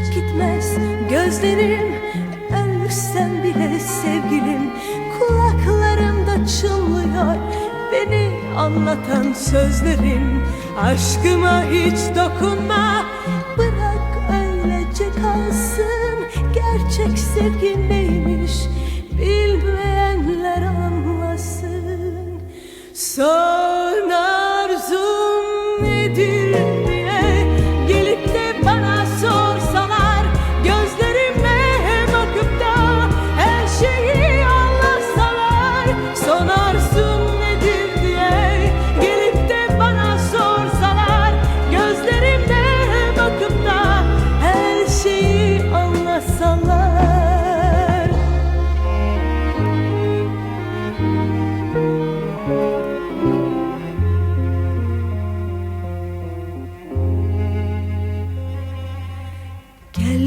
Açık gitmez. Gözlerim Ölsem bile sevgilim. Kulaklarımda çınlıyor Beni anlatan sözlerin Aşkıma hiç dokunma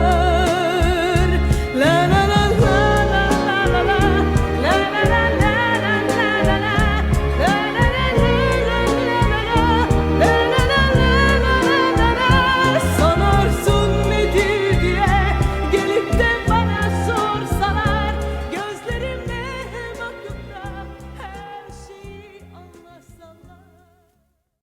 love.